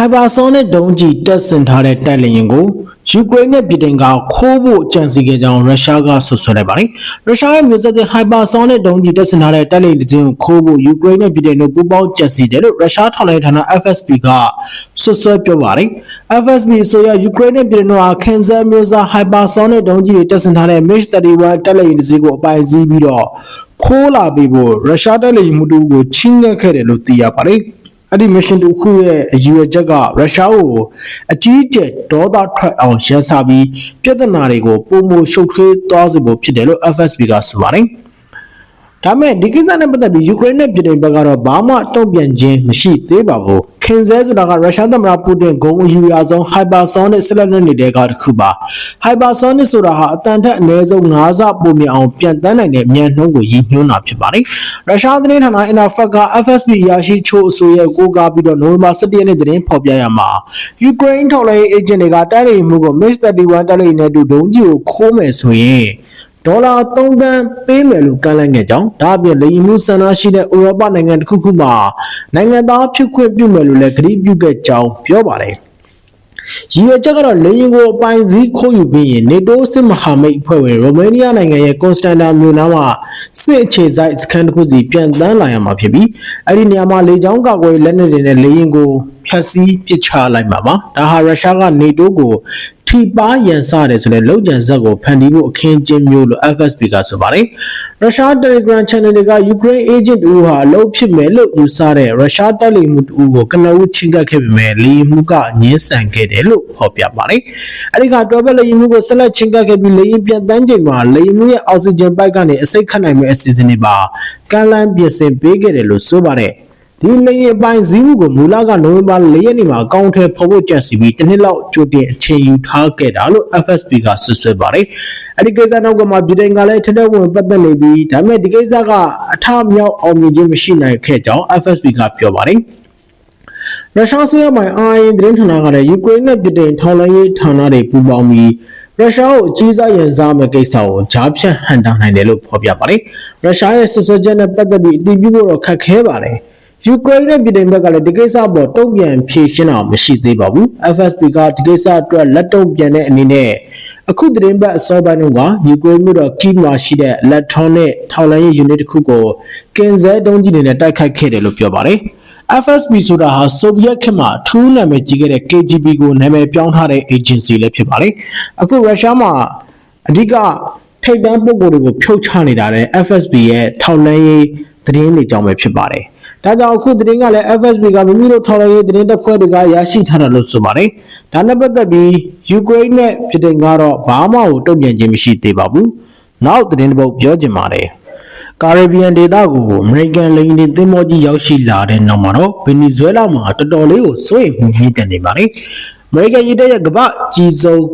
hypersonic ဒုံးကျည်တက်ဆင်ထားတဲ့တိုက်လေယာဉ်ကိုယူကရိန်းနဲ့ပြည်တိုင်ကခိုးဖို့ကြံစီခဲ့ကြောင်းရုရှားကဆွဆွဲလိုက်ပါတယ်။ရုရှားရဲ့မျိုးဆက်သစ် hypersonic ဒုံးကျည်တက်ဆင်ထားတဲ့တိုက်လေယာဉ်တစ်စင်းကိုခိုးဖို့ယူကရိန်းနဲ့ပြည်တိုင်တို့ပူးပေါင်းကြံစီတယ်လို့ရုရှားထောက်လှမ်းရေးဌာန FSB ကဆွဆွဲပြောပါတယ်။ FSB ဆိုရယူကရိန်းနဲ့ပြည်တိုင်တို့ဟာခင်ဇာမျိုးစား hypersonic ဒုံးကျည်တွေတက်ဆင်ထားတဲ့ MiG-31 တိုက်လေယာဉ်တစ်စင်းကိုအပိုင်စည်းပြီးတော့ခိုးလာပြီးဖို့ရုရှားတိုက်လေယာဉ်မှုတူကိုချင်းငတ်ခဲ့တယ်လို့သိရပါတယ်။ အဲ့ဒီ mission တစ်ခုရဲ့အယူအချက်ကရုရှားကိုအကြီးအကျယ်ဒေါသထွက်အောင်ရန်စာပြီးပြဿနာတွေကိုပုံမရှုပ်ထွေးသွားစေဖို့ဖြစ်တယ်လို့ FSB ကဆိုပါတယ်။ ဒါမဲ့ဒီကိစ္စနဲ့ပတ်သက်ပြီးယူကရိန်းနဲ့ပြည်တိုင်ဘက်ကတော့ဘာမှတုံ့ပြန်ခြင်းမရှိသေးပါဘူး။ခင်စဲဆိုတာကရုရှားသမ္မတပူတင်ဂုံအယူအဆုံး hypersonic ဆက်လက်နေတဲ့ကတစ်ခုပါ။ hypersonic ဆိုတာဟာအတန်ထက်အနည်းဆုံး9ဆပိုမြင့်အောင်ပြန်တန်းနိုင်တဲ့မြန်နှုန်းကိုရည်ညွှန်းတာဖြစ်ပါတယ်။ရုရှားသတင်းဌာန Interfax က FSB အရာရှိချို့အဆိုရဲ့ကိုးကားပြီးတော့နိုဝင်ဘာ17ရက်နေ့သတင်းဖော်ပြရမှာယူကရိန်းထောက်လှမ်းရေး agent တွေကတိုက်လေယာဉ်မှုကို MiG-31 တိုက်လေယာဉ်နဲ့အတူဒုံးကျည်ကိုခိုးမယ်ဆိုရင် ဒေါ်လာ3သန်းပေးမယ်လို့ကမ်းလှမ်းခဲ့ကြောင်းဒါအပြင်လေယာဉ်မှုဆန္ဒရှိတဲ့ဥရောပနိုင်ငံတစ်ခုခုမှာနိုင်ငံသားဖြစ်ခွင့်ပြုမယ်လို့လည်းကတိပြုခဲ့ကြောင်းပြောပါတယ်ရည်ရွယ်ချက်ကတော့လေယာဉ်ကိုအပိုင်စည်းခိုးယူပြီးရင်နေတိုးစစ်မဟာမိတ်အဖွဲ့ဝင်ရိုမေးနီးယားနိုင်ငံရဲ့ကွန်စတန်တာမြို့နားမှာစစ်အခြေစိုက်စခန်းတစ်ခုစီပြန်တန်းလာရမှာဖြစ်ပြီးအဲ့ဒီနေရာမှာလေကြောင်းကာကွယ်လက်နက်တွေနဲ့လေယာဉ်ကိုဖျက်ဆီးပစ်ချလိုက်မှာပါဒါဟာရုရှားကနေတိုးကို ထိပါရန်စတယ်ဆိုတဲ့လုံခြံဇက်ကိုဖန်တီးဖို့အခင်းကျင်းမျိုးလို့ FSB ကဆိုပါတယ်ရုရှား Telegram Channel တွေကယူကရိန်း agent တူဟာအလုပ်ဖြစ်မယ်လို့ယူဆတဲ့ရုရှားတပ်လိမ်မှုတူကိုကနဦးချင်းကပ်ခဲ့ပေမဲ့လေယာဉ်မှုကငင်းဆန်ခဲ့တယ်လို့ဖော်ပြပါတယ်အဲဒီကတွဲဘက်လေယာဉ်မှုကိုဆက်လက်ချင်းကပ်ခဲ့ပြီးလေယာဉ်ပြန်တန်းချိန်မှာလေယာဉ်မှုရဲ့အောက်ဆီဂျင်ပိုက်ကနေအစိတ်ခတ်နိုင်မဲ့အစီအစဉ်တွေပါကမ်းလှမ်းပြင်ဆင်ပေးခဲ့တယ်လို့ဆိုပါတယ် ဒီလေရင်ပိုင်းစည်းမှုကိုမူလကနိုဝင်ဘာ၄ရက်နေ့မှာအကောင့်ထဲဖော်ဖို့ကြံစီပြီးတစ်နှစ်လောက်ကြိုတင်အချိန်ယူထားခဲ့တာလို့ FSB ကဆွဆွဲပါတယ်။အဲဒီကိစ္စနောက်ကမှပြည်တိုင်ကလည်းထက်ထက်ဝင်ပတ်သက်နေပြီးဒါပေမဲ့ဒီကိစ္စကအထမြောက်အောင်မြင်ခြင်းမရှိနိုင်ခဲ့ကြောင်း FSB ကပြောပါတယ်။ရုရှားဆိုရမိုင်အာရင်သတင်းဌာနကလည်းယူကရိန်းနဲ့ပြည်တိုင်ထောက်လှမ်းရေးဌာနတွေပူးပေါင်းပြီးရုရှားကိုအကြီးစားရန်စားမဲ့ကိစ္စကိုဂျားဖြန့်ဟန်တာနိုင်တယ်လို့ဖော်ပြပါတယ်။ရုရှားရဲ့ဆွဆွဲချက်နဲ့ပတ်သက်ပြီးအတည်ပြုဖို့တော့ခက်ခဲပါတယ်။ ယူကရိန်းနဲ့ပြည်တိုင်ဘက်ကလည်းဒီကိစ္စပေါ်တုံ့ပြန်ဖြေရှင်းတာမရှိသေးပါဘူး FSB ကဒီကိစ္စအတွက်လက်တုံ့ပြန်တဲ့အနေနဲ့အခုသတင်းပတ်အစောပိုင်းကယူကရိန်းမြို့တော်ကီးမှာရှိတဲ့ electronic ထောက်လှမ်းရေး unit တစ်ခုကိုကင်ဆယ်တုံးကြီးတွေနဲ့တိုက်ခိုက်ခဲ့တယ်လို့ပြောပါတယ် FSB ဆိုတာဟာဆိုဗီယက်ခေတ်မှာထူးနာမည်ကြီးခဲ့တဲ့ KGB ကိုနာမည်ပြောင်းထားတဲ့ agency လည်းဖြစ်ပါတယ်အခုရုရှားမှာအဓိကထိပ်တန်းပုဂ္ဂိုလ်တွေကိုဖြုတ်ချနေတာတဲ့ FSB ရဲ့ထောက်လှမ်းရေးသတင်းတွေကြောင့်ပဲဖြစ်ပါတယ်။ ဒါကြောင့်အခုသတင်းကလည်း FSB ကမိမိတို့ထောက်လှမ်းရေးသတင်းတပ်ဖွဲ့တွေကရရှိထားတယ်လို့ဆိုပါတယ်။ဒါနဲ့ပတ်သက်ပြီးယူကရိန်းနဲ့ပြည်တိုင်ကတော့ဘာမှကိုတုံ့ပြန်ခြင်းမရှိသေးပါဘူး။နောက်သတင်းတစ်ပုဒ်ပြောချင်ပါတယ်။ကာရဘီယန်ဒေသကိုအမေရိကန်လိန်တွေသင်းမောကြီးရောက်ရှိလာတဲ့နောက်မှာတော့ဗင်နီဇွဲလားမှာတော်တော်လေးကိုစိုးရိမ်မှုမြင့်တက်နေပါတယ်။အမေရိကန်ရည်တဲ့ရဲ့ကမ္ဘာကြီးဆုံး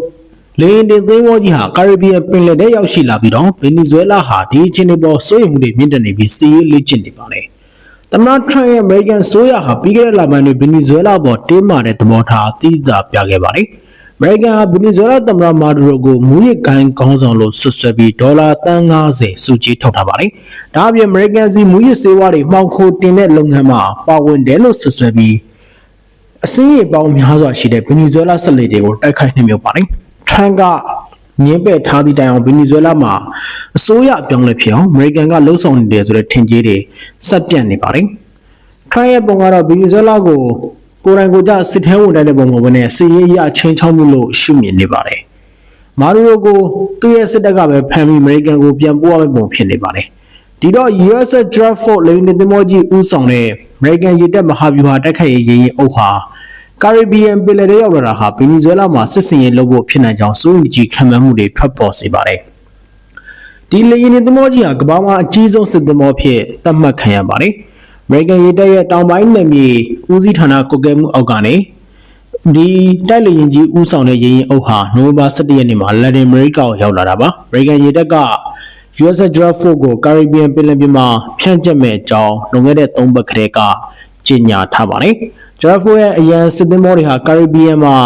လေရင်တင်သင်းဝေါ်ကြီးဟာကာရဘီယန်ပင်လယ်ထဲရောက်ရှိလာပြီးတော့ဗင်နီဇွဲလားဟာဒီအချင်းတွေပေါ်စိုးရိမ်မှုတွေမြင့်တက်နေပြီးစီးရေးလေ့ကျင့်နေပါတယ်။ သမ္မတထရန့်ရဲ့အမေရိကန်ဆိုရဟာပြီးခဲ့တဲ့လပိုင်းတွင်ဗင်နီဇွဲလားပေါ်တင်းမာတဲ့သဘောထားအသီးသီးပြခဲ့ပါတယ်။အမေရိကန်ဟာဗင်နီဇွဲလားသမ္မတမာဒူရိုကိုမူရစ်ကိုင်းကောင်းဆောင်လို့ဆွဆွဲပြီးဒေါ်လာတန်း90စုကြည်ထုတ်ထားပါတယ်။ဒါအပြင်အမေရိကန်စီမူရစ်စေဝါတွေမှောင်ခိုတင်တဲ့လုပ်ငန်းမှာပါဝင်တယ်လို့ဆွဆွဲပြီးအစင်းရေပေါင်းများစွာရှိတဲ့ဗင်နီဇွဲလားဆက်လက်တွေကိုတိုက်ခိုက်နှိမ့်မြုပ်ပါတယ်။ထရန့်က ငင်းပယ်ထားသည့်တိုင်အောင်ဗင်နီဇွဲလားမှာအစိုးရအပြောင်းလဲဖြစ်အောင်အမေရိကန်ကလှုံ့ဆော်နေတယ်ဆိုတဲ့ထင်ကြီးတွေဆက်ပြန့်နေပါတယ်။ထရန့်ရဲ့ပုံကတော့ဗင်နီဇွဲလားကိုကိုယ်တိုင်ကိုယ်ကျစစ်ထဲဝင်တဲ့ပုံပေါ်နဲ့စစ်ရေးရချင်းချောင်းမှုလို့ရှုမြင်နေပါတယ်။မာရီယိုကိုသူ့ရဲ့စစ်တပ်ကပဲဖမ်းပြီးအမေရိကန်ကိုပြန်ပို့ရမယ့်ပုံဖြစ်နေပါတယ်။ဒီတော့ US Draft Fort လိန်နေသမောကြီးဦးဆောင်တဲ့ American ရေတပ်မဟာဗျူဟာတိုက်ခိုက်ရေးရင်းအုပ်ဟာ ကာရစ်ဘီယန်ပင်လယ်ထဲရောက်လာတာဟာဗင်နီဇွဲလားမှာစစ်စင်ရေးလုပ်ဖို့ဖြစ်နိုင်ကြောင်းစိုးရိမ်ကြီးခံမှန်းမှုတွေထွက်ပေါ်စေပါတယ်။ဒီလေယာဉ်သင်္ဘောကြီးဟာကမ္ဘာမှာအကြီးဆုံးစစ်သင်္ဘောဖြစ်သတ်မှတ်ခံရပါတယ်။ American ရေတပ်ရဲ့တောင်ပိုင်းနယ်မြေဦးစီးဌာနကွက်ကဲမှုအောက်ကနေဒီတိုက်လေရင်ကြီးဦးဆောင်တဲ့ရေရင်အုပ်ဟာနိုဝင်ဘာ17ရက်နေ့မှာလန်ဒန်အမေရိကကိုရောက်လာတာပါ။ American ရေတပ်က US Draft Force ကို Caribbean ပင်လယ်ပြင်မှာဖြန့်ကျက်မဲ့အကြောင်းလွန်ခဲ့တဲ့3ပတ်ခရဲကကြေညာထားပါတယ်။ Jaffa ရဲ့အရန်စစ်သင်္ဘောတွေဟာကာရစ်ဘီယံမှာ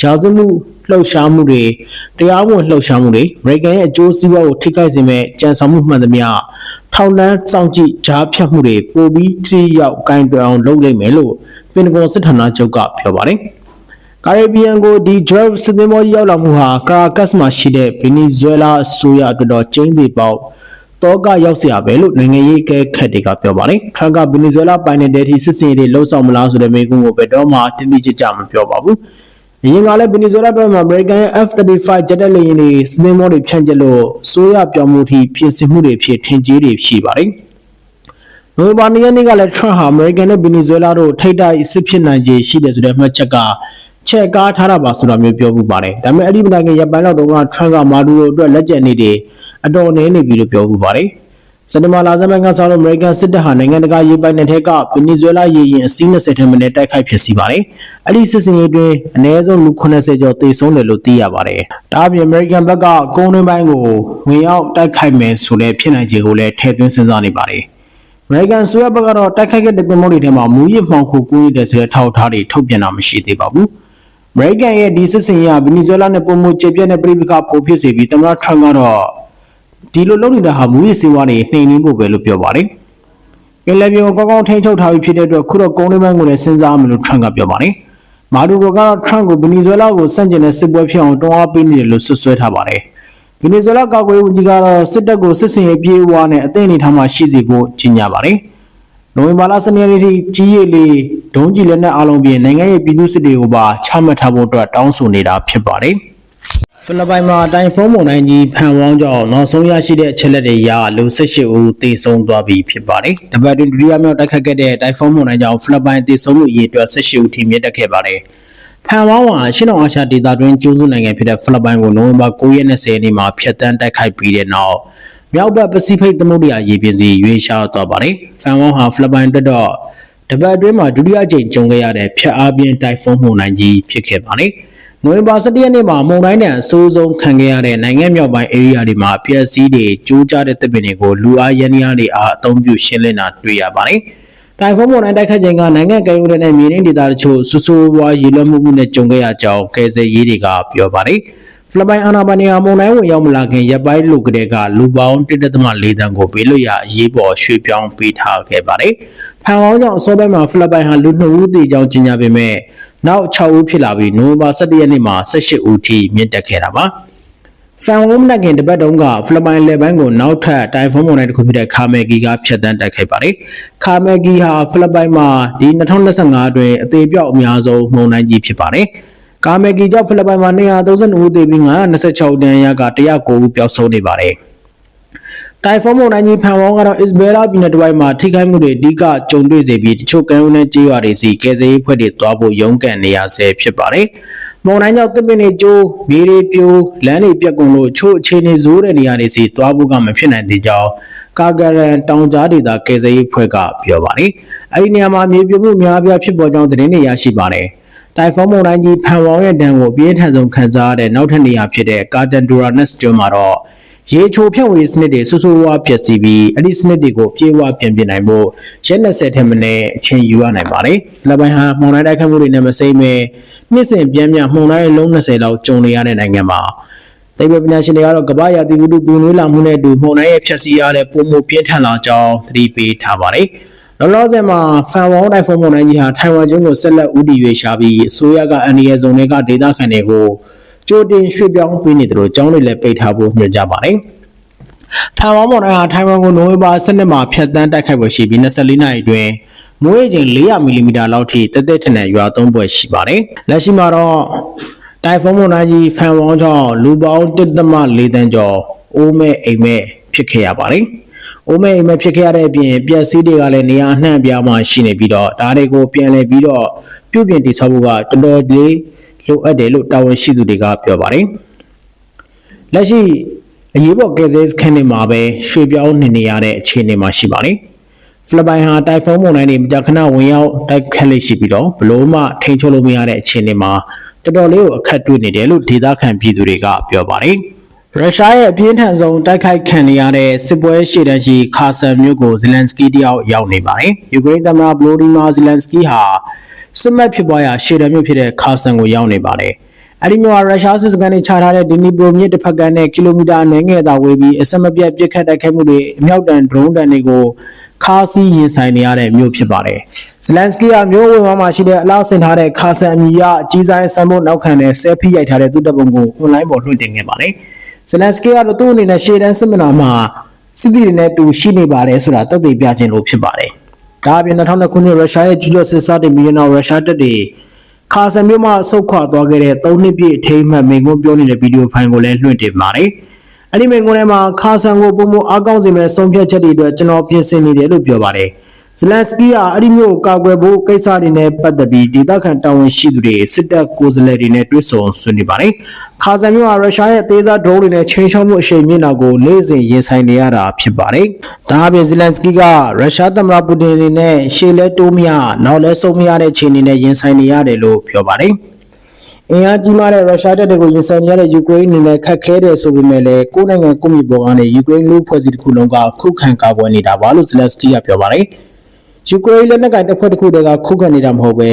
ရာဇမှုလှုပ်ရှားမှုတွေတရားဝင်လှုပ်ရှားမှုတွေအမေရိကန်ရဲ့အကျိုးစီးပွားကိုထိခိုက်စေမဲ့ကြံဆောင်မှုမှန်သမျှထောက်လန်းစောင့်ကြည့်ကြားဖြတ်မှုတွေပိုပြီးထိရောက်ကင်တွယ်အောင်လုပ်နိုင်မယ်လို့ပင်တဂွန်စစ်ဌာနချုပ်ကပြောပါတယ်ကာရစ်ဘီယံကိုဒီ draft စစ်သင်္ဘောကြီးရောက်လာမှုဟာကာရာကတ်မှာရှိတဲ့ဗင်နီဇွဲလားအစိုးရအတွက်တော့ကျင်းသေးပေါက် တော့ကရောက်เสียပဲလို့နိုင်ငံရေးအကဲခတ်တွေကပြောပါတယ်။ထရန့်ကဗင်နီဇွဲလားပိုင်နေတဲ့ဒီစစ်စင်ရေးတွေလှုပ်ဆောင်မလားဆိုတဲ့မေးခွန်းကိုဘယ်တော့မှတင်းတိကျကျမပြောပါဘူး။အရင်ကလည်းဗင်နီဇွဲလားဘက်မှာအမေရိကန်ရဲ့ F-35 ဂျက်တက်လေယာဉ်တွေစစ်သင်္ဘောတွေဖြန့်ကျက်လို့စိုးရပြောင်းမှုထိပြင်ဆင်မှုတွေဖြစ်ထင်ကြီးတွေရှိပါတယ်။နိုဝင်ဘာ၂ရက်နေ့ကလည်းထရန့်ဟာအမေရိကန်နဲ့ဗင်နီဇွဲလားတို့ထိပ်တိုက်စစ်ဖြစ်နိုင်ခြေရှိတယ်ဆိုတဲ့မှတ်ချက်က ချက်ကားထားတာပါဆိုတာမျိုးပြောမှုပါတယ်။ဒါပေမဲ့အဲ့ဒီမတိုင်ခင်ရပ်ပိုင်းလောက်တုန်းကထရန့်ကမာဒူရိုအတွက်လက်ကျန်နေတယ်အတော်နည်းနေပြီလို့ပြောမှုပါတယ်။စက်တဘာလဆန်းပိုင်းကဆောက်လို့အမေရိကန်စစ်တပ်ဟာနိုင်ငံတကာရေးပိုင်နယ်ထက်ကဗင်နီဇွဲလားရေရင်အစီး20ထက်မနည်းတိုက်ခိုက်ဖြစ်စီပါတယ်။အဲ့ဒီစစ်စင်ရေးတွင်အနည်းဆုံးလူ80ကျော်သေဆုံးတယ်လို့သိရပါတယ်။ဒါအပြင်အမေရိကန်ဘက်ကကုန်းတွင်းပိုင်းကိုဝင်ရောက်တိုက်ခိုက်မယ်ဆိုတဲ့ဖြစ်နိုင်ခြေကိုလည်းထည့်သွင်းစဉ်းစားနေပါတယ်။အမေရိကန်ဆိုရဘက်ကတော့တိုက်ခိုက်ခဲ့တဲ့တင်မောတွေထဲမှာမူရစ်မှောင်ခိုကူးနေတဲ့ဆိုတဲ့ထောက်ထားတွေထုတ်ပြန်တာမရှိသေးပါဘူး။ အမေရိကန်ရဲ့ဒီစစ်စင်ရေးကဗင်နီဇွဲလားနဲ့ပုံမှုကျေပြတ်တဲ့ပြည်ပကပိုဖြစ်စေပြီးသမ္မတထရန့်ကတော့ဒီလိုလုပ်နေတာဟာမူရစ်စေဝါတွေနှိမ်နင်းဖို့ပဲလို့ပြောပါတယ်။ကင်လယ်ပြင်ကိုကောင်းကောင်းထိန်းချုပ်ထားပြီးဖြစ်တဲ့အတွက်ခုတော့ကုန်းတွင်းပိုင်းကိုလည်းစဉ်းစားမယ်လို့ထရန့်ကပြောပါတယ်။မာဒူရိုကတော့ထရန့်ကိုဗင်နီဇွဲလားကိုစန့်ကျင်တဲ့စစ်ပွဲဖြစ်အောင်တွန်းအားပေးနေတယ်လို့ဆွဆွဲထားပါတယ်။ဗင်နီဇွဲလားကာကွယ်ရေးဝန်ကြီးကတော့စစ်တပ်ကိုစစ်စင်ရေးပြေးဝါနဲ့အသင့်အနေထားမှာရှိစေဖို့ကြီးညာပါတယ်။ နိုဝင်ဘာလ12ရက်နေ့ထိကြီးရည်လေးဒုံးကြီးလက်နက်အလုံးပြင်နိုင်ငံရဲ့ပြည်သူစစ်တွေကိုပါချမှတ်ထားဖို့အတွက်တောင်းဆိုနေတာဖြစ်ပါတယ်။ဖိလစ်ပိုင်မှာတိုင်ဖုန်းမုန်တိုင်းကြီးဖန်ဝေါင်းကြောင့်နောက်ဆုံးရရှိတဲ့အချက်လက်တွေအရလူ18ဦးသေဆုံးသွားပြီဖြစ်ပါတယ်။တပတ်တွင်ဒုတိယမြောက်တိုက်ခတ်ခဲ့တဲ့တိုင်ဖုန်းမုန်တိုင်းကြောင့်ဖိလစ်ပိုင်သေဆုံးမှုအရေအတွက်18ဦးထိမြင့်တက်ခဲ့ပါတယ်။ဖန်ဝေါင်းဟာရှင်းအောင်အာရှဒေသတွင်းကျိုးစုနိုင်ငံဖြစ်တဲ့ဖိလစ်ပိုင်ကိုနိုဝင်ဘာ9ရက်နဲ့10ရက်နေ့မှာဖျက်ဆီးတိုက်ခိုက်ပြီးတဲ့နောက် မြောက်ဘက်ပစိဖိတ်သမုဒ္ဒရာရေပြင်စီရွေးရှားသွားပါတယ်။ဖန်ဝေါင်းဟာဖိလစ်ပိုင်အတွက်တော့တပတ်အတွင်းမှာဒုတိယကြိမ်ကြုံခဲ့ရတဲ့ဖျက်အားပြင်းတိုက်ဖုန်းမှုန်တိုင်းကြီးဖြစ်ခဲ့ပါတယ်။နိုဝင်ဘာ17ရက်နေ့မှာမုန်တိုင်းတန်အဆိုးဆုံးခံခဲ့ရတဲ့နိုင်ငံမြောက်ပိုင်းအေရီးယားတွေမှာပျက်စီးတွေကျိုးကျတဲ့တပ်ပင်တွေကိုလူအားရန်ရားတွေအားအသုံးပြုရှင်းလင်းတာတွေ့ရပါတယ်။တိုင်ဖုန်းမုန်တိုင်းတိုက်ခတ်ချိန်ကနိုင်ငံကယ်ရိုတဲ့မြေရင်းဒေသတချို့ဆူဆူဝါးရေလွှမ်းမှုမှုနဲ့ကြုံခဲ့ရကြောင်းကယ်ဆယ်ရေးတွေကပြောပါတယ်။ ဖိလစ်ပိုင်အာဏာပိုင်တွေကမုန်တိုင်းဝင်ရောက်မလာခင်ရပ်ပိုင်းလူကလေးကလူပေါင်း1.4တန်းကိုပေးလွှတ်ရအရေးပေါ်ရွှေ့ပြောင်းပေးထားခဲ့ပါတယ်။ဖန်အောင်ကြောင့်အစောပိုင်းမှာဖိလစ်ပိုင်ဟာလူ2ဦးသေကြောင်းကြေညာပေမဲ့နောက်6ဦးဖြစ်လာပြီးနိုဝင်ဘာ17ရက်နေ့မှာ18ဦးထိမြင့်တက်ခဲ့တာပါ။ဖန်ဝုံးမနက်ခင်တပတ်တုန်းကဖိလစ်ပိုင်လေပိုင်းကိုနောက်ထပ်တိုင်ဖုန်းမုန်တိုင်းတစ်ခုဖြစ်တဲ့ခါမယ်ဂီကဖျက်ဆီးတိုက်ခိုက်ပါတယ်။ခါမယ်ဂီဟာဖိလစ်ပိုင်မှာဒီ2025အတွင်းအသေးပြောက်အများဆုံးမုန်တိုင်းကြီးဖြစ်ပါတယ်။ ကာမယ်ဂီကြောင့်ဖိလစ်ပိုင်မှာ232ဦးသေပြီး926ဒဏ်ရာရက109ဦးပျောက်ဆုံးနေပါတယ်။တိုင်ဖုန်းမုန်တိုင်းကြီးဖန်ဝေါင်းကတော့အစ္စဘဲလာပြည်နယ်တစ်ဝိုက်မှာထိခိုက်မှုတွေအဓိကကြုံတွေ့စေပြီးတချို့ကမ်းရိုးနဲ့ကြေးရွာတွေစီကယ်ဆယ်ရေးဖွဲ့တွေတွားဖို့ရုန်းကန်နေရဆဲဖြစ်ပါတယ်။မုန်တိုင်းကြောင့်တစ်ပင်တွေကျိုးမြေတွေပြိုလမ်းတွေပြက်ကုန်လို့ချို့အခြေအနေဆိုးတဲ့နေရာတွေစီတွားဖို့ကမဖြစ်နိုင်သေးကြောင်းကာဂရန်တောင်ကြားဒေသကယ်ဆယ်ရေးဖွဲ့ကပြောပါတယ်။အဲဒီနေရာမှာမြေပြိုမှုအများအပြားဖြစ်ပေါ်ကြောင်းသတင်းတွေရရှိပါတယ်။ တိုင်ဖုန်းမုန်တိုင်းကြီးဖန်ဝေါင်းရဲ့ဒဏ်ကိုအပြင်းထန်ဆုံးခံစားရတဲ့နောက်ထပ်နေရာဖြစ်တဲ့ကာတန်ဒူရာနက်စ်ကျွန်းမှာတော့ရေချိုဖြန့်ဝေစနစ်တွေဆူဆူဝါးပျက်စီးပြီးအဲ့ဒီစနစ်တွေကိုပြေဝပြင်ပြနိုင်ဖို့ရက်20ထက်မနည်းအချိန်ယူရနိုင်ပါတယ်။လက်ပိုင်းဟာမုန်တိုင်းတိုက်ခတ်မှုတွေနဲ့မစိမ့်မဲ့နှစ်စဉ်ပြန်ပြန်မှုန်တိုင်းလုံး20လောက်ကျုံနေရတဲ့နိုင်ငံမှာတိတ်ပပညာရှင်တွေကတော့ကမ္ဘာရာသီဥတုပူနွေးလာမှုနဲ့အတူမှုန်တိုင်းရဲ့ဖြတ်စီးရတဲ့ပုံမှုပြင်းထန်လာကြောင်းသတိပေးထားပါတယ်။ လောလောဆယ်မှာဖန်ဝေါင်းတိုင်းဖုန်းမုန်တိုင်းကြီးဟာထိုင်ဝမ်ကျွန်းကိုဆက်လက်ဦးတည်ရွေ့ရှာပြီးအစိုးရကအန်ဒီရဲ့ဇုံတွေကဒေသခံတွေကိုကြိုတင်ရွှေ့ပြောင်းပေးနေတယ်လို့ကျောင်းတွေလည်းပိတ်ထားဖို့ညွှန်ကြားပါတယ်။ထိုင်ဝမ်မုန်တိုင်းဟာထိုင်ဝမ်ကိုနိုဝင်ဘာ12မှာဖျက်ဆီးတိုက်ခိုက်ပွဲရှိပြီး24နာရီအတွင်းမိုးရေချိန်400မီလီမီတာလောက်ထိတက်တက်ထန်ထန်ရွာသွန်းပွဲရှိပါတယ်။လက်ရှိမှာတော့တိုင်ဖုန်းမုန်တိုင်းကြီးဖန်ဝေါင်းကြောင့်လူပေါင်း1.4တန်းကျော်အိုးမဲ့အိမ်မဲ့ဖြစ်ခဲ့ရပါတယ်။ အိုးမဲ့အိမ်မဲ့ဖြစ်ခဲ့ရတဲ့အပြင်ပျက်စီးတွေကလည်းနေရာအနှံ့အပြားမှာရှိနေပြီးတော့ဒါတွေကိုပြန်လည်ပြီးတော့ပြုပြင်တည်ဆောက်ဖို့ကတော်တော်လေးလိုအပ်တယ်လို့တာဝန်ရှိသူတွေကပြောပါတယ်။လက်ရှိအရေးပေါ်ကယ်ဆယ်စခန်းတွေမှာပဲရွှေ့ပြောင်းနေနေရတဲ့အခြေအနေမှာရှိပါတယ်။ဖိလစ်ပိုင်ဟာတိုင်ဖုန်းမုန်တိုင်းတွေမကြာခဏဝင်ရောက်တိုက်ခတ်လေ့ရှိပြီးတော့ဘလို့မှထိန်းချုပ်လို့မရတဲ့အခြေအနေမှာတော်တော်လေးကိုအခက်တွေ့နေတယ်လို့ဒေသခံပြည်သူတွေကပြောပါတယ်။ ရုရှားရဲ့အပြင်းထန်ဆုံးတိုက်ခိုက်ခံနေရတဲ့စစ်ပွဲရှေ့တန်းရှိခါဆန်မြို့ကိုဇီလန်စကီတယောက်ရောက်နေပါတယ်။ယူကရိန်းသမ္မတဗလိုဒီမာဇီလန်စကီဟာစစ်မှတ်ဖြစ်ပွားရာရှေ့တန်းမြို့ဖြစ်တဲ့ခါဆန်ကိုရောက်နေပါတယ်။အဲဒီမြို့ဟာရုရှားစစ်စခန်းတွေချထားတဲ့ဒီနီပရိုမြစ်တစ်ဖက်ကမ်းနဲ့ကီလိုမီတာအနည်းငယ်သာဝေးပြီးအစမပြတ်ပစ်ခတ်တိုက်ခိုက်မှုတွေအမြောက်တန်ဒရုန်းတန်တွေကိုခါးစီးရင်ဆိုင်နေရတဲ့မြို့ဖြစ်ပါတယ်။ဇလန်စကီကမျိုးဝင်မှာရှိတဲ့အလားဆင်ထားတဲ့ခါဆန်အမီရအကြီးဆိုင်ဆန်ဖို့နောက်ခံတဲ့ဆဲဖီရိုက်ထားတဲ့သူ့တပ်ပုံကို online ပေါ်လွှင့်တင်ခဲ့ပါတယ်။ ဇလန်စကီကတော့သူ့အနေနဲ့ရှေ့တန်းစစ်မျက်နှာမှာစစ်တီတွေနဲ့တူရှိနေပါတယ်ဆိုတာသက်သေပြခြင်းလို့ဖြစ်ပါတယ်။ဒါအပြင်2000ခုနှစ်ရုရှားရဲ့ကျူးကျော်စစ်စားတဲ့မီလီယံရုရှားတပ်တွေခါဆန်မြို့မှာဆုတ်ခွာသွားခဲ့တဲ့3နှစ်ပြည့်အထိမ်းအမှတ်မိန့်ခွန်းပြောနေတဲ့ဗီဒီယိုဖိုင်ကိုလည်းလွှင့်တင်ပါတယ်။အဲ့ဒီမိန့်ခွန်းထဲမှာခါဆန်ကိုပုံမအားကောင်းစေမဲ့ဆုံးဖြတ်ချက်တွေအတွက်ကျွန်တော်ပြင်ဆင်နေတယ်လို့ပြောပါတယ်။ ဇလန်စကီကအဲ့ဒီမျိုးကိုကာကွယ်ဖို့ကိစ္စတွေနဲ့ပတ်သက်ပြီးဒေသခံတာဝန်ရှိသူတွေစစ်တပ်ကိုယ်စားလှယ်တွေနဲ့တွေ့ဆုံဆွေးနွေးပါတယ်။ခါဇန်မျိုးကရုရှားရဲ့အသေးစားဒရုန်းတွေနဲ့ချိန်ချောက်မှုအရှိန်မြင့်တာကိုနေ့စဉ်ရင်ဆိုင်နေရတာဖြစ်ပါတယ်။ဒါအပြင်ဇလန်စကီကရုရှားသမ္မတပူတင်အနေနဲ့ရှေ့လဲတိုးမရနောက်လဲဆုံးမရတဲ့အခြေအနေနဲ့ရင်ဆိုင်နေရတယ်လို့ပြောပါတယ်။အင်အားကြီးမားတဲ့ရုရှားတပ်တွေကိုရင်ဆိုင်ရတဲ့ယူကရိန်းအနေနဲ့ခက်ခဲတယ်ဆိုပေမဲ့လည်းကိုယ်နိုင်ငံကိုမြစ်ပေါ်ကနေယူကရိန်းလူဖွဲ့စည်းတစ်ခုလုံးကခုခံကာကွယ်နေတာပါလို့ဇလန်စကီကပြောပါတယ်။ ယူကရိန်းလက်နက်ကိုင်တပ်ဖွဲ့တစ်ခုတည်းကခုခံနေတာမဟုတ်ပဲ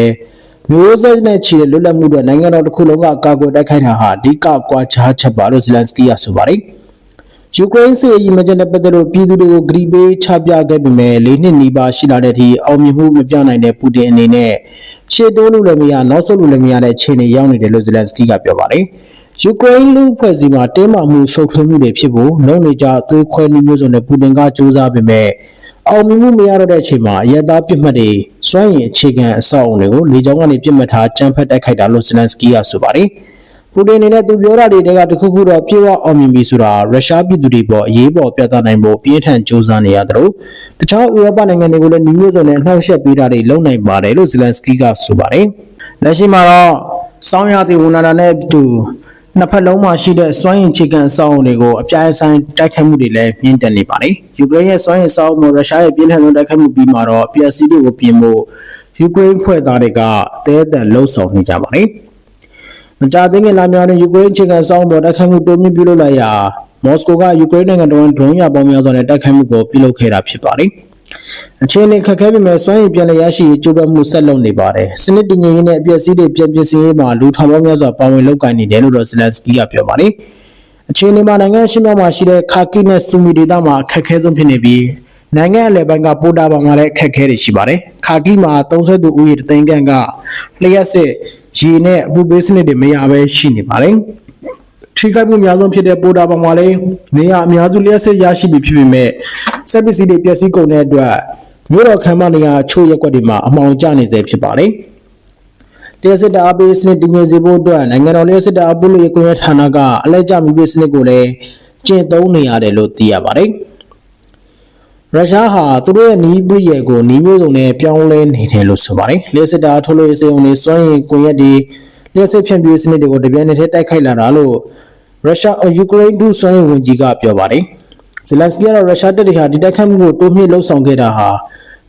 မျိုးဆက်နဲ့ချီတဲ့လွတ်လပ်မှုတွေနိုင်ငံတော်တစ်ခုလုံးကကာကွယ်တိုက်ခိုက်တာဟာအဓိကကွာခြားချက်ပါလို့ဇလန်စကီကဆိုပါတယ်။ယူကရိန်းစစ်ရေးမကျတဲ့ပတ်သက်လို့ပြည်သူတွေကိုဂရီပေးချပြခဲ့ပေမဲ့၄နှစ်နီးပါးရှိလာတဲ့အထိအောင်မြင်မှုမပြနိုင်တဲ့ပူတင်အနေနဲ့ရှေ့တိုးလို့လည်းမရနောက်ဆုတ်လို့လည်းမရတဲ့အခြေအနေရောက်နေတယ်လို့ဇလန်စကီကပြောပါတယ်။ယူကရိန်းလူဖွဲ့စည်းမှာတင်းမာမှုရှုပ်ထွေးမှုတွေဖြစ်ဖို့လုံနေကြသွေးခွဲနည်းမျိုးစုံနဲ့ပူတင်ကစူးစမ်းပေမဲ့ အောင်မြင်မှုမရတော့တဲ့အချိန်မှာအရသာပြစ်မှတ်တွေစွန့်ရင်အခြေခံအဆောက်အုံတွေကိုလေကြောင်းကနေပြစ်မှတ်ထားကြမ်းဖက်တိုက်ခိုက်တာလို့ဇလန်စကီကဆိုပါတယ်။ပူတင်အနေနဲ့သူပြောတာတွေကတခုခုတော့ပြေဝအောင်မြင်ပြီဆိုတာရုရှားပြည်သူတွေပေါ်အရေးပေါ်ပြသနိုင်ဖို့ပြင်းထန်ကြိုးစားနေရတယ်လို့တခြားဥရောပနိုင်ငံတွေကိုလည်းညီမျိုးစုံနဲ့နှောက်ယှက်ပေးတာတွေလုပ်နိုင်ပါတယ်လို့ဇလန်စကီကဆိုပါတယ်။လက်ရှိမှာတော့စောင်းရသည်ဝန်နာတာနဲ့အတူ နှစ်ဖက်လုံးမှာရှိတဲ့စွမ်းရည်ချေကန်စောင်းတွေကိုအပြားအဆိုင်တိုက်ခိုက်မှုတွေလည်းမြင့်တက်နေပါတယ်။ယူကရိန်းရဲ့စွမ်းရည်စောင်းမှုရုရှားရဲ့ပြင်းထန်ဆုံးတိုက်ခိုက်မှုပြီးမှာတော့ပျက်စီးတွေကိုပြင်ဖို့ယူကရိန်းဖွဲ့သားတွေကအသေးအတန်လှုံ့ဆော်နေကြပါတယ်။မကြာသေးခင်လများတွင်ယူကရိန်းချေကန်စောင်းပေါ်တိုက်ခိုက်မှုတိုးမြင့်ပြုလုပ်လိုက်ရာမော်စကိုကယူကရိန်းနိုင်ငံတော်ဒရုန်းရပေါင်းများစွာနဲ့တိုက်ခိုက်မှုကိုပြုလုပ်ခဲ့တာဖြစ်ပါတယ်။ အခြေအနေခက်ခဲပေမဲ့စွမ်းရည်ပြန်လည်ရရှိရေးကြိုးပမ်းမှုဆက်လုပ်နေပါတယ်။စနစ်တည်ငြိမ်ရေးနဲ့အပျက်စီးတွေပြန်ပြင်ဆင်ရေးမှာလူထောင်ပေါင်းများစွာပါဝင်လုပ်ကိုင်နေတယ်လို့တော့ဇလန်စကီကပြောပါတယ်။အခြေအနေမှာနိုင်ငံရှင်းမြောက်မှာရှိတဲ့ခါကီနဲ့ဆူမီဒေသမှာအခက်အခဲဆုံးဖြစ်နေပြီးနိုင်ငံအလယ်ပိုင်းကပိုတာပေါင်ကလည်းအခက်အခဲတွေရှိပါတယ်။ခါကီမှာသုံးဆွဲသူဦးရေတသိန်းခန့်ကလျှက်စစ်ရေနဲ့အပူပေးစနစ်တွေမရဘဲရှိနေပါတယ်။ ထိခိုက်မှုအများဆုံးဖြစ်တဲ့ပိုတာပေါင်မှာလည်းနေရအများစုလျှက်စစ်ရရှိပြီဖြစ်ပေမဲ့စက်ပစ္စည်းတွေပျက်စီးကုန်တဲ့အတွက်မြို့တော်ခမ်းမနေရာချို့ရက်ွက်တွေမှာအမှောင်ကျနေစေဖြစ်ပါတယ်။တရားစစ်တာအပေးစနစ်တည်ငြိမ်စေဖို့အတွက်နိုင်ငံတော်တရားစစ်တာအပုလို့ရကွန်ရက်ဌာနကအလဲကျမိပေးစနစ်ကိုလည်းကျင့်သုံးနေရတယ်လို့သိရပါတယ်။ရုရှားဟာသူတို့ရဲ့နီးပရိယေကိုနီးမျိုးစုံနဲ့ပြောင်းလဲနေတယ်လို့ဆိုပါတယ်။လျှက်စစ်တာထုတ်လို့ရစေုံတွေစွန့်ရင်ကွန်ရက်တွေ လျှက်စစ်ဖြန့်ပြေးစနစ်တွေကိုတပြိုင်နက်တည်းတိုက်ခိုက်လာတာလို့ရုရှားယူကရိန်းဒုစွမ်းရည်ဝန်ကြီးကပြောပါတယ်။ဇလန်စကီကတော့ရုရှားတပ်တွေဟာဒီတိုက်ခိုက်မှုကိုတိုးမြှင့်လှုံ့ဆော်ခဲ့တာဟာ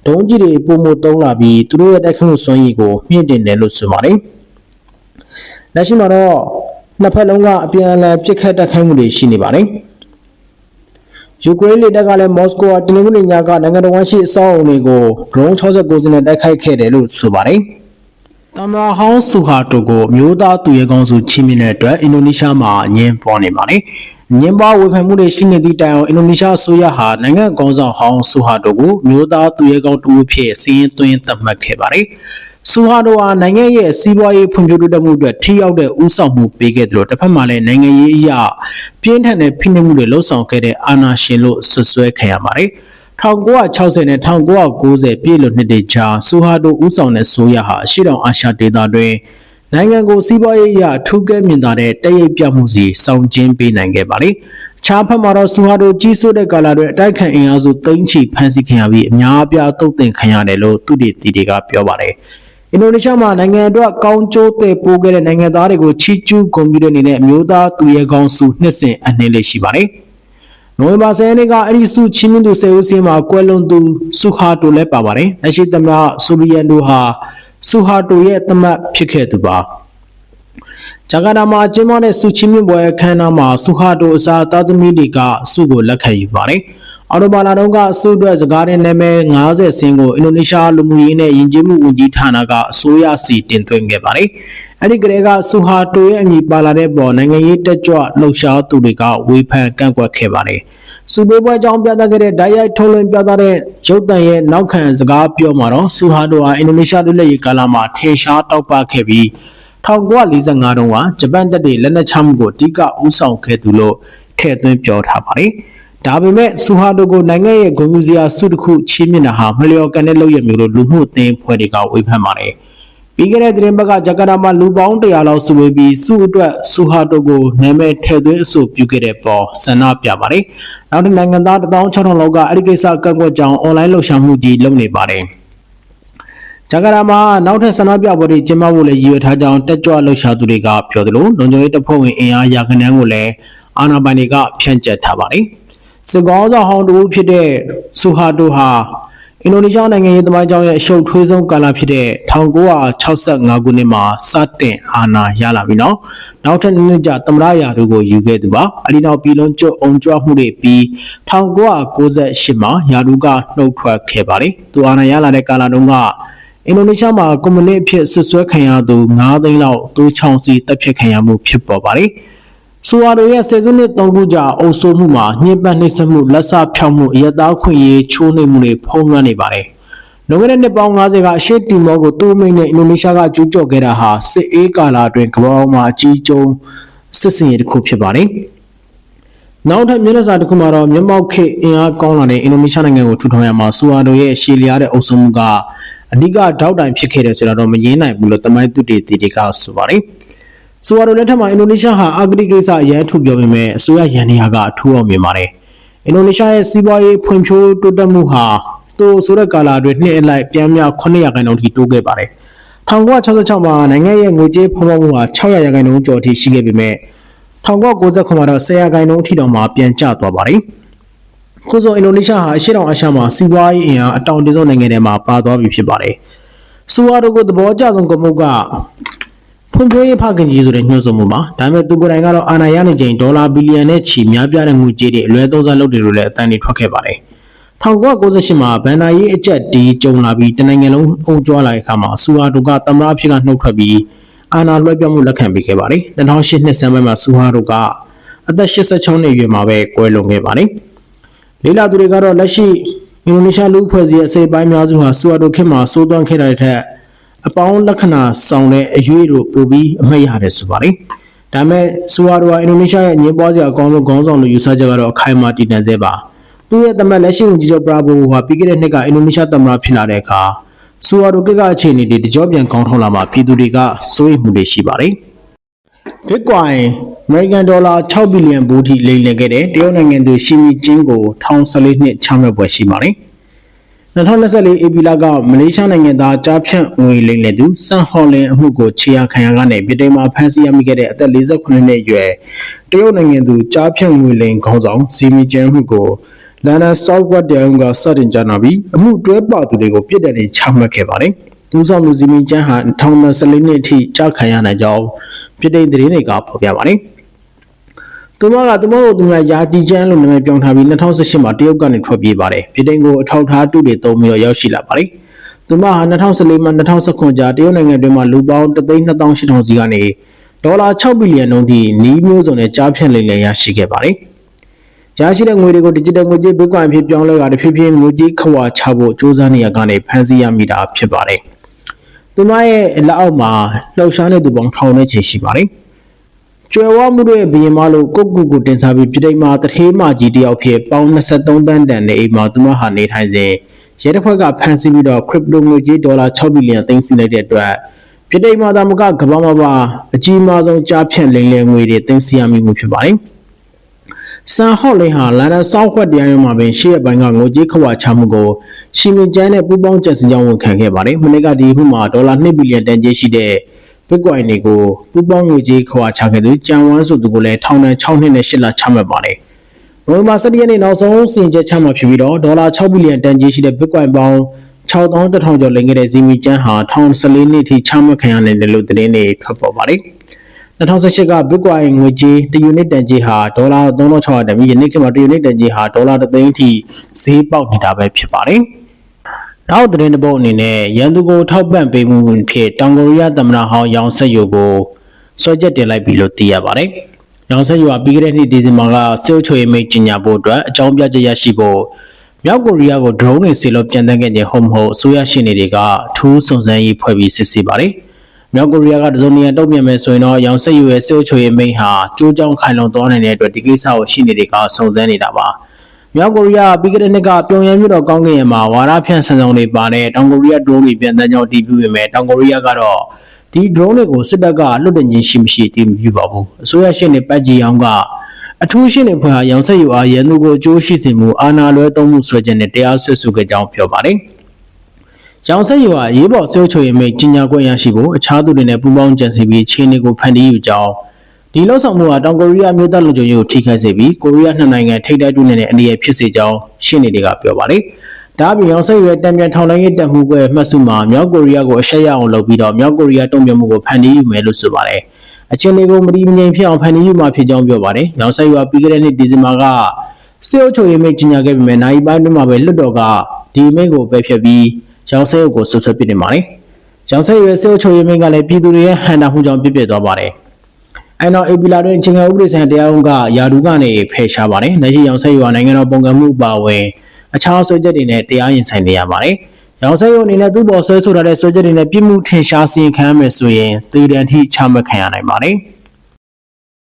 ဒုံးကြီးတွေပုံမသုံးလာပြီးသူတို့ရဲ့တိုက်ခိုက်မှုစွမ်းရည်ကိုမြင့်တင်တယ်လို့ဆိုပါတယ်။လက်ရှိမှာတော့နှစ်ဖက်လုံးကအပြန်အလှန်ပစ်ခတ်တိုက်ခိုက်မှုတွေရှိနေပါတယ်။ယူကရိန်းလေတပ်ကလည်းမော်စကိုကတနင်္ဂနွေညကနိုင်ငံတော်ဝန်ရှိအဆောက်အုံတွေကို drone 69စင်းနဲ့တိုက်ခိုက်ခဲ့တယ်လို့ဆိုပါတယ်။ တမရာဟောင်းဆူဟာတိုကိုမျိုးသားသူရဲကောင်းစုချီးမြှင့်တဲ့အတွက်အင်ဒိုနီးရှားမှာအငင်းပေါ်နေပါတယ်။ညင်ပါဝေဖန်မှုတွေရှိနေသည့်တိုင်အောင်အင်ဒိုနီးရှားအစိုးရဟာနိုင်ငံကောင်းဆောင်ဟောင်းဆူဟာတိုကိုမျိုးသားသူရဲကောင်းတူဖြစ်စီးရင်သွင်းသတ်မှတ်ခဲ့ပါတယ်။ဆူဟာတိုဟာနိုင်ငံရဲ့စီးပွားရေးဖွံ့ဖြိုးတိုးတက်မှုအတွက်ထိရောက်တဲ့ဥဆောင်မှုပေးခဲ့တယ်လို့တစ်ဖက်မှာလည်းနိုင်ငံရေးအရာပြင်းထန်တဲ့ဖိနှိပ်မှုတွေလှုံ့ဆော်ခဲ့တဲ့အာဏာရှင်လို့ဆွဆွဲခံရပါတယ်။ 1960နဲ့1990ပြည့်လို့နှစ်တွေကြာဆူဟာတိုဦးဆောင်တဲ့ဆိုရဟာအရှိတောင်အာရှဒေသတွင်နိုင်ငံကိုစီးပွားရေးအရထူးကဲမြင်သာတဲ့တရိပ်ပြမှုစီဆောင်ကျင်းပေးနိုင်ခဲ့ပါလေ။ခြားဖက်မှာတော့ဆူဟာတိုကြီးစိုးတဲ့ကာလတွေအတိုက်ခံအင်အားစုသိန်းချီဖမ်းဆီးခံရပြီးအများအပြားတုတ်တင်ခံရတယ်လို့သူတွေတီတွေကပြောပါတယ်။အင်ဒိုနီးရှားမှာနိုင်ငံအတွက်ကောင်းကျိုးတဲ့ပိုးခဲ့တဲ့နိုင်ငံသားတွေကိုချီးကျူးဂုဏ်ပြုတဲ့အနေနဲ့အမျိုးသားသူရဲကောင်းစုနှစ်စဉ်အနှင်းလေးရှိပါတယ်။ နိုဝင်ဘာ10ရက်နေ့ကအဲ့ဒီစုချင်းမြင့်သူဆယ်ဦးစင်းမှာကွယ်လွန်သူစုဟာတိုလည်းပါပါတယ်။လက်ရှိသမ္မတဆူလီယန်တို့ဟာဆူဟာတိုရဲ့သမတ်ဖြစ်ခဲ့သူပါဂျကာတာမှာကျင်းပတဲ့ဆူချီမြင့်ပွဲအခမ်းအနားမှာဆူဟာတိုအစားသားသမီးတွေကဆူကိုလက်ခံယူပါတယ်အော်တိုဘာလာတုန်းကဆူအတွက်စကားရင်းနာမည်90ဆင်းကိုအင်ဒိုနီးရှားလူမှုရေးနဲ့ယဉ်ကျေးမှုဝန်ကြီးဌာနကအစိုးရစီတင်သွင်းခဲ့ပါတယ်။ အဲဒီကလေးကဆူဟာတိုရဲ့အမည်ပါလာတဲ့ပေါ်နိုင်ငံရေးတက်ကြွလှုပ်ရှားသူတွေကဝေဖန်ကန့်ကွက်ခဲ့ပါတယ်။စူပေပွဲအကြောင်းပြသခဲ့တဲ့ဓာတ်ရိုက်ထုတ်လွှင့်ပြသတဲ့ရုပ်သံရဲ့နောက်ခံစကားပြောမှာတော့ဆူဟာတိုဟာအင်ဒိုနီးရှားလူလက်ရေးကာလာမှာထင်ရှားတောက်ပခဲ့ပြီး1945တုန်းကဂျပန်တပ်တွေလက်နက်ချမှုကိုအဓိကဦးဆောင်ခဲ့သူလို့ထည့်သွင်းပြောထားပါတယ်။ဒါပေမဲ့ဆူဟာတိုကိုနိုင်ငံရဲ့ဂုဏ်ယူစရာစုတစ်ခုချီးမြှင့်တာဟာမလျော်ကန်တဲ့လုပ်ရမျိုးလို့လူမှုအသင်းဖွဲ့တွေကဝေဖန်ပါတယ်။ ပြီးခဲ့တဲ့သတင်းပတ်ကဂျကာတာမှာလူပေါင်း100လောက်စုဝေးပြီးစုအတွက်ဆူဟာတိုကိုနာမည်ထည့်သွင်းအဆိုပြုခဲ့တဲ့ပေါ်ဆန္ဒပြပါတယ်။နောက်တစ်နိုင်ငံသား16000လောက်ကအဲ့ဒီကိစ္စကန့်ကွက်ကြောင်းအွန်လိုင်းလှုပ်ရှားမှုကြီးလုပ်နေပါတယ်။ဂျကာတာမှာနောက်ထပ်ဆန္ဒပြပွဲတွေကျင်းပဖို့လည်းရည်ရွယ်ထားကြောင်းတက်ကြွလှုပ်ရှားသူတွေကပြောသလိုလုံခြုံရေးတပ်ဖွဲ့ဝင်အင်အားရာခိုင်နှန်းကိုလည်းအာဏာပိုင်တွေကဖြန့်ကျက်ထားပါတယ်။စစ်ကောင်းဆောင်ဟောင်းတူဖြစ်တဲ့ဆူဟာတိုဟာ အင်ဒိုနီးရှားနိုင်ငံရေးသမိုင်းကြောင်းရဲ့အရှုပ်ထွေးဆုံးကာလဖြစ်တဲ့1965ခုနှစ်မှာစတင်အာဏာရလာပြီးနောက်နောက်ထပ်နှစ်ကြာသမ္မတရာထူးကိုယူခဲ့သူပါအဲဒီနောက်ပြည်လုံးကျွတ်အောင်ကြွမှုတွေပြီး1998မှာရာထူးကနှုတ်ထွက်ခဲ့ပါတယ်သူအာဏာရလာတဲ့ကာလတုန်းကအင်ဒိုနီးရှားမှာကွန်မြူနစ်အဖြစ်ဆွဆွဲခံရသူ9သိန်းလောက်သွေးချောင်းစီတပ်ဖြတ်ခံရမှုဖြစ်ပေါ်ပါတယ် ဆိုဝါတို့ရဲ့ဆယ်စုနှစ်၃ခုကြာအုပ်စိုးမှုမှာညှဉ်းပန်းနှိပ်စက်မှုလက်ဆဖြောက်မှုအရသားခွင့်ရေးချိုးနှိမ်မှုတွေဖုံးလွှမ်းနေပါတယ်။လွန်ခဲ့တဲ့နှစ်ပေါင်း90ကအရှေ့တီမောကိုတူးမိတ်နဲ့အင်ဒိုနီးရှားကကျူးကျော်ခဲ့တာဟာစစ်အေးကာလအတွင်းကမ္ဘာပေါ်မှာအကြီးကျုံစစ်စင်ရေးတစ်ခုဖြစ်ပါတယ်။နောက်ထပ်မျက်နှာစာတစ်ခုမှာတော့မျက်မှောက်ခေအင်အားကောင်းလာတဲ့အင်ဒိုနီးရှားနိုင်ငံကိုထူထောင်ရမှာဆိုဝါတို့ရဲ့ရှေလျားတဲ့အုပ်စုမှုကအဓိကထောက်တိုင်ဖြစ်ခဲ့တယ်ဆိုတော့မငင်းနိုင်ဘူးလို့တမိုင်းသူတေတီတွေကဆိုပါတယ်။ ဆိုဝါဒိုလက်ထက်မှာအင်ဒိုနီးရှားဟာအာဂတိကိစ္စအရန်ထုတ်ပြောပေမဲ့အစိုးရရန်နေရာကအထူးအောင်မြင်ပါတယ်။အင်ဒိုနီးရှားရဲ့စီးပွားရေးဖွံ့ဖြိုးတိုးတက်မှုဟာသူဆိုတဲ့ကာလအတွင်းနှစ်အလိုက်ပြန်မြောက်900ရာခိုင်နှုန်းထိတိုးခဲ့ပါတယ်။1966မှာနိုင်ငံရဲ့ငွေကြေးဖောင်းဖောင်းမှုဟာ600ရာခိုင်နှုန်းကျော်ထိရှိခဲ့ပေမဲ့1999မှာတော့10ရာခိုင်နှုန်းထိတောင်မှပြန်ကျသွားပါတယ်။ခုဆိုအင်ဒိုနီးရှားဟာအရှေ့တောင်အာရှမှာစီးပွားရေးအင်အားအတောင်တဆုံးနိုင်ငံတွေမှာပါသွားပြီဖြစ်ပါတယ်။ဆိုဝါဒိုကိုသဘောကျဆုံးကမုတ်က ဖွံ့ဖြိုးရေးဖခင်ကြီးဆိုတဲ့ညှို့ဆိုမှုမှာဒါပေမဲ့သူကိုယ်တိုင်ကတော့အာဏာရနေချိန်ဒေါ်လာဘီလီယံနဲ့ချီများပြားတဲ့ငွေကြေးတွေအလွဲသုံးစားလုပ်တယ်လို့လည်းအတန်တွေထွက်ခဲ့ပါတယ်1998မှာဗန်နာရေးအကျက်တီးကြုံလာပြီးတနိုင်ငံလုံးအုံကြွားလာတဲ့အခါမှာဆူဟာတိုကသမ္မတဖြစ်ကနှုတ်ထွက်ပြီးအာဏာလွှဲပြောင်းမှုလက်ခံပေးခဲ့ပါတယ်2008နှစ်ဆန်းပိုင်းမှာဆူဟာတိုကအသက်86နှစ်အရွယ်မှာပဲကွယ်လွန်ခဲ့ပါတယ်လေးလာသူတွေကတော့လက်ရှိအင်ဒိုနီးရှားလူ့အဖွဲ့အစည်းရဲ့အစိပ်ပိုင်းများစုဟာဆူဟာတိုခေတ်မှာစိုးသွမ်းခဲ့တဲ့ထက် အပေါင်းလက္ခဏာဆောင်တဲ့အရွေးတို့ပို့ပြီးအမှတ်ရတယ်ဆိုပါလေဒါပေမဲ့ဆူဝါဒိုဟာအင်ဒိုနီးရှားရဲ့ညင်ပွားစရာအကောင်းဆုံးခေါင်းဆောင်လို့ယူဆချက်ကတော့အခိုင်အမာတည်တံ့စေပါသူရဲ့သမက်လက်ရှိဝန်ကြီးချုပ်ပရာဘိုဟာပြီးခဲ့တဲ့နှစ်ကအင်ဒိုနီးရှားသမ္မတဖြစ်လာတဲ့အခါဆူဝါဒိုကကအခြေအနေတွေတကြောပြန်ကောင်းထောင်းလာမှာပြည်သူတွေကစိုးရိမ်မှုတွေရှိပါတယ် Bitcoin American Dollar 6ဘီလီယံဘူထိလိမ်လည်ခဲ့တဲ့တရုတ်နိုင်ငံသူရှီမီကျင်းကို1014နှစ်ချမှတ်ပွဲရှိပါတယ်။ 2024ဧပြီလကမလေးရှားနိုင်ငံသားကြားဖြန့်ငွေလိမ်လည်သူစန်ဟော်လင်အမှုကိုခြေရာခံရကနေပြည်တိုင်မှာဖမ်းဆီးရမိခဲ့တဲ့အသက်48နှစ်အရွယ်တရုတ်နိုင်ငံသူကြားဖြန့်ငွေလိမ်ခေါင်းဆောင်စီမီကျန်းမှုကိုလန်ဒန်ဆော့ဝက်တရားရုံးကစတင်ကြားနာပြီးအမှုတွဲပါသူတွေကိုပြစ်ဒဏ်တွေချမှတ်ခဲ့ပါတယ်။သူဆောင်လူစီမီကျန်းဟာ2014နှစ်အထိကြားခံရနိုင်ကြောင်းပြည်တိုင်သတင်းတွေကဖော်ပြပါတယ်။ သူမကသူမတို့သူများယာကြည်ကျန်းလို့နာမည်ပြောင်းထားပြီး2018မှာတရုတ်ကနေထွက်ပြေးပါတယ်ပြည်တိုင်ကိုအထောက်ထားတူတွေသုံးပြီးတော့ရောက်ရှိလာပါတယ်သူမဟာ2014မှ2019ကြားတရုတ်နိုင်ငံတွင်းမှာလူပေါင်း328,000စီကနေဒေါ်လာ6ဘီလီယံနှုန်းထိနီးမျိုးစုံနဲ့ကြားဖြတ်လိမ့်လည်ရရှိခဲ့ပါတယ်ရရှိတဲ့ငွေတွေကို digital ငွေကြေး Bitcoin ဖြစ်ပြောင်းလဲတာတဖြည်းဖြည်းငွေကြေးခွာချဖို့စူးစမ်းနေရကနေဖန်ဆီးရမိတာဖြစ်ပါတယ်သူမရဲ့လက်အောက်မှာလှုပ်ရှားနေသူပေါင်းထောင်နဲ့ချီရှိပါတယ် ကျွယ်ဝမှုတွေဘရင်မလို့ကိုကုကိုတင်စားပြီးပြည်ထိုင်မှာတထေးမကြီးတယောက်ဖြစ်ပေါင်း23တန်းတန်တဲ့အိမ်မှာသူမဟာနေထိုင်စဉ်ရဲတပ်ဖွဲ့ကဖမ်းဆီးပြီးတော့ crypto ငွေကြေးဒေါ်လာ6ဘီလီယံသိမ်းဆည်းလိုက်တဲ့အတွက်ပြည်ထိုင်မှာသာမကကမ္ဘာမှာပါအကြီးမားဆုံးကြားဖြန့်လိမ်လည်ငွေတွေသိမ်းဆည်းရမိမှုဖြစ်ပါတယ်ဆန်ဟော့လင်ဟာလန်ဒန်ဆောက်ခွက်တရားရုံးမှာပင်ရှေ့ရပိုင်းကငွေကြေးခွာချမှုကိုရှီမင်ကျန်းနဲ့ပူးပေါင်းကျက်စင်ကြောင်းဝန်ခံခဲ့ပါတယ်။မနေ့ကဒီခုမှာဒေါ်လာ2ဘီလီယံတန်ကြေးရှိတဲ့ Bitcoin တွေကိုပူပေါင်းငွေကြေးခွာချခဲ့သူကြံဝန်းဆိုသူကိုလည်းထောင်ဒဏ်6နှစ်နဲ့8လချမှတ်ပါတယ်။နိုဝင်ဘာ17ရက်နေ့နောက်ဆုံးစီရင်ချက်ချမှတ်ဖြစ်ပြီးတော့ဒေါ်လာ6ဘီလီယံတန်ကြေးရှိတဲ့ Bitcoin ပေါင်း6100ကျော်လိမ်ခဲ့တဲ့ဇီမီကျန်းဟာ2014နှစ်ထိချမှတ်ခံရနိုင်တယ်လို့သတင်းတွေထွက်ပေါ်ပါတယ်။2018က Bitcoin ငွေကြေးတယူနစ်တန်ကြေးဟာဒေါ်လာ3600တန်ပြီးယနေ့ခေတ်မှာတယူနစ်တန်ကြေးဟာဒေါ်လာ3သိန်းထိဈေးပေါက်နေတာပဲဖြစ်ပါတယ်။ နောက်သတင်းတစ်ပုဒ်အနေနဲ့ရန်သူကိုထောက်ပံ့ပေးမှုဖြစ်တောင်ကိုရီးယားသမ္မတဟောင်းရောင်ဆက်ယိုကိုဆွဲချက်တင်လိုက်ပြီလို့သိရပါတယ်။။ရောင်ဆက်ယူကပြီးခဲ့တဲ့နှစ်ဒီဇင်ဘာကစေုပ်ချွေမိတ်ကြီးညာဖို့အတွက်အကြောင်းပြချက်ရရှိဖို့မြောက်ကိုရီးယားကို drone တွေဆေလို့ပြန်တန်းခဲ့ခြင်းဟုတ်မဟုတ်အစိုးရရှင်းနေတွေကထူးစုံစမ်းရေးဖွဲ့ပြီးစစ်ဆေးပါတယ်။မြောက်ကိုရီးယားကတစုံတရာတုံ့ပြန်မယ်ဆိုရင်တော့ရောင်ဆက်ယူရဲ့စေုပ်ချွေမိတ်ဟာကြိုးကြောင်ခိုင်လုံသွားနိုင်တဲ့အတွက်ဒီကိစ္စကိုရှင်းနေတွေကစုံစမ်းနေတာပါ။ မြောက်ကိုရီးယားပြီးခဲ့တဲ့နှစ်ကပြုံယမ်းမြို့တော်ကောင်းကင်ယံမှာဝါရဖြန့်ဆန်ဆောင်တွေပါတဲ့တောင်ကိုရီးယား drone တွေပြန်တန်းကြောင်းတည်ပြုပေမဲ့တောင်ကိုရီးယားကတော့ဒီ drone တွေကိုစစ်တပ်ကလွတ်တင်ခြင်းရှိမရှိတည်မပြုပါဘူးအစိုးရရှင်းနေပတ်ကြီးအောင်ကအထူးရှင်းနေဖွဲ့ဟာရောင်ဆက်ယူအားရန်သူကိုအကျိုးရှိစေမှုအာဏာလွဲသုံးမှုဆွဲခြင်းနဲ့တရားစွဲဆိုခဲ့ကြောင်းပြောပါတယ်ရောင်ဆက်ယူအားရေးပေါ်ဆွဲချိုရင်မိတ်ကြီးညာခွင့်ရရှိဖို့အခြားသူတွေနဲ့ပူးပေါင်းကြံစည်ပြီးခြေနေကိုဖန်တီးယူကြောင်း ဒီလောက်ဆောင်မှုဟာတောင်ကိုရီးယားမြို့သားလူမျိုးကိုထိခိုက်စေပြီးကိုရီးယားနှစ်နိုင်ငံထိပ်တိုက်တူနေတဲ့အနေအဖြစ်စေကြောင်းရှင်းနေတွေကပြောပါတယ်။ဒါအပြင်ရောင်စိတ်ရွယ်တံပြန်ထောင်လိုင်းရေးတက်မှုကွဲမှတ်စုမှာမြောက်ကိုရီးယားကိုအရှက်ရအောင်လုပ်ပြီးတော့မြောက်ကိုရီးယားတုံ့ပြန်မှုကိုဖန်တီးယူမယ်လို့ဆိုပါတယ်။အချင်းလေးကိုမတိမငြိမ်ဖြစ်အောင်ဖန်တီးယူမှာဖြစ်ကြောင်းပြောပါတယ်။ရောင်စိတ်ရွယ်ပြီးခဲ့တဲ့နှစ်ဒီဇင်ဘာကစေအုပ်ချုပ်ရေးမိတ်ကြီးညာခဲ့ပေမဲ့နိုင်ပိုင်းတွင်းမှာပဲလွတ်တော်ကဒီမိတ်ကိုပယ်ဖျက်ပြီးရောင်စိတ်ကိုဆွဆွဲပစ်နေပါတယ်။ရောင်စိတ်ရွယ်စေအုပ်ချုပ်ရေးမိတ်ကလည်းပြည်သူတွေရဲ့ဟန်တာမှုကြောင့်ပြစ်ပြစ်သွားပါတယ်။ အဲ့တော့အေပီလာတွင်ချင်းငယ်ဥပဒေဆိုင်ရာတရားရုံးကယာဒူကနေဖယ်ရှားပါတယ်။လက်ရှိရောင်ဆက်ရွာနိုင်ငံတော်ပုံကံမှုပါဝင်အခြားဆွဲချက်တွေနဲ့တရားရင်ဆိုင်နေရပါတယ်။ရောင်ဆက်ရွာအနေနဲ့သူ့ပေါ်ဆွဲဆိုထားတဲ့ဆွဲချက်တွေနဲ့ပြစ်မှုထင်ရှားစီရင်ခံရမယ်ဆိုရင်သေဒဏ်ထိချမှတ်ခံရနိုင်ပါတယ်။